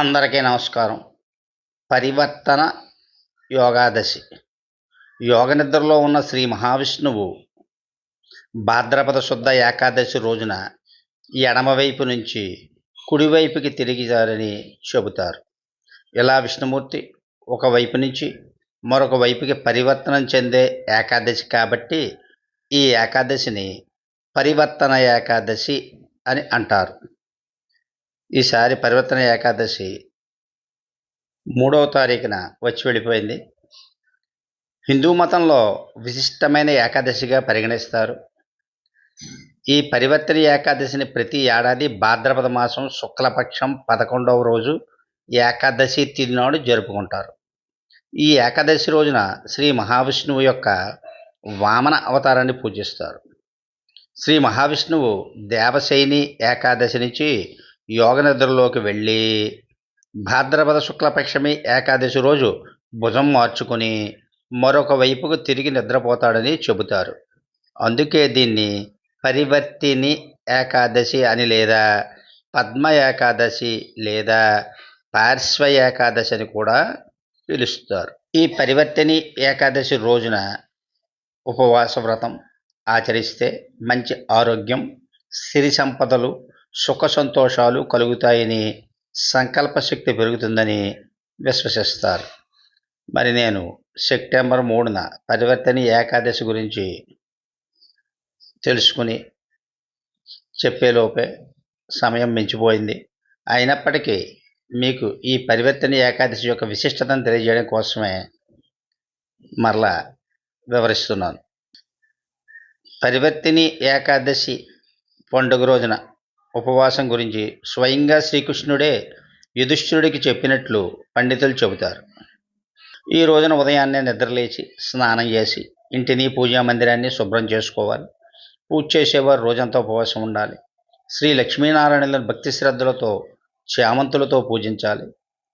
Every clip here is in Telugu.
అందరికీ నమస్కారం. పరివర్తన యోగాదశి. యోగ నిద్రలో ఉన్న శ్రీ మహావిష్ణువు భాద్రపద శుద్ధ ఏకాదశి రోజున ఎడమవైపు నుంచి కుడివైపుకి తిరిగిదారని చెబుతారు. ఇలా విష్ణుమూర్తి ఒకవైపు నుంచి మరొక వైపుకి పరివర్తనం చెందే ఏకాదశి కాబట్టి ఈ ఏకాదశిని పరివర్తన ఏకాదశి అని అంటారు. ఈసారి పరివర్తన ఏకాదశి మూడవ తారీఖున వచ్చి వెళ్ళిపోయింది. హిందూ మతంలో విశిష్టమైన ఏకాదశిగా పరిగణిస్తారు. ఈ పరివర్తన ఏకాదశిని ప్రతి ఏడాది భాద్రపద మాసం శుక్లపక్షం పదకొండవ రోజు ఏకాదశి తిరునాడు జరుపుకుంటారు. ఈ ఏకాదశి రోజున శ్రీ మహావిష్ణువు యొక్క వామన అవతారాన్ని పూజిస్తారు. శ్రీ మహావిష్ణువు దేవశైని ఏకాదశి నుంచి యోగ నిద్రలోకి వెళ్ళి భాద్రపద శుక్లపక్షమి ఏకాదశి రోజు భుజం మార్చుకుని మరొక వైపుకు తిరిగి నిద్రపోతాడని చెబుతారు. అందుకే దీన్ని పరివర్తిని ఏకాదశి అని లేదా పద్మ ఏకాదశి లేదా పార్శ్వ ఏకాదశి అని కూడా పిలుస్తారు. ఈ పరివర్తిని ఏకాదశి రోజున ఉపవాస వ్రతం ఆచరిస్తే మంచి ఆరోగ్యం సిరి సంపదలు సుఖ సంతోషాలు కలుగుతాయని సంకల్పశక్తి పెరుగుతుందని విశ్వసిస్తారు. మరి నేను సెప్టెంబర్ మూడున పరివర్తన ఏకాదశి గురించి తెలుసుకుని చెప్పేలోపే సమయం మించిపోయింది. అయినప్పటికీ మీకు ఈ పరివర్తన ఏకాదశి యొక్క విశిష్టతను తెలియజేయడం కోసమే మరలా వివరిస్తున్నాను. పరివర్తిని ఏకాదశి పండుగ రోజున ఉపవాసం గురించి స్వయంగా శ్రీకృష్ణుడే యుధిష్ఠిరుడికి చెప్పినట్లు పండితులు చెబుతారు. ఈ రోజున ఉదయాన్నే నిద్రలేచి స్నానం చేసి ఇంటిని పూజా మందిరాన్ని శుభ్రం చేసుకోవాలి. పూజ చేసేవారు రోజంతా ఉపవాసం ఉండాలి. శ్రీ లక్ష్మీనారాయణులను భక్తి శ్రద్ధలతో చామంతులతో పూజించాలి.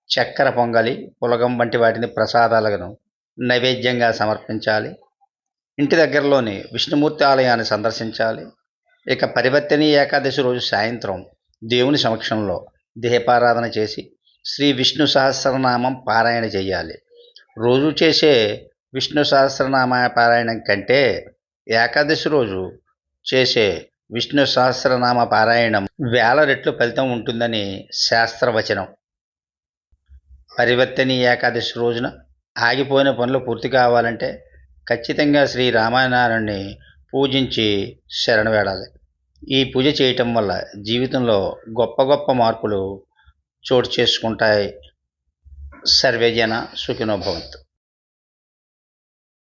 చక్కెర పొంగలి పులగం వంటి వాటిని ప్రసాదాలను నైవేద్యంగా సమర్పించాలి. ఇంటి దగ్గరలోని విష్ణుమూర్తి ఆలయాన్ని సందర్శించాలి. ఇక పరివర్తని ఏకాదశి రోజు సాయంత్రం దేవుని సమక్షంలో దేహపారాధన చేసి శ్రీ విష్ణు సహస్రనామం పారాయణ చేయాలి. రోజు చేసే విష్ణు సహస్రనామ పారాయణం కంటే ఏకాదశి రోజు చేసే విష్ణు సహస్రనామ పారాయణం వేల రెట్లు ఫలితం ఉంటుందని శాస్త్రవచనం. పరివర్తని ఏకాదశి రోజున ఆగిపోయిన పనులు పూర్తి కావాలంటే ఖచ్చితంగా శ్రీ రామాయణాన్ని పూజించి శరణ వేడాలి ఈ పూజ చేయటం వల్ల జీవితంలో గొప్ప గొప్ప మార్పులు చోటు చేసుకుంటాయి. సర్వేజన సుఖినోభవంతు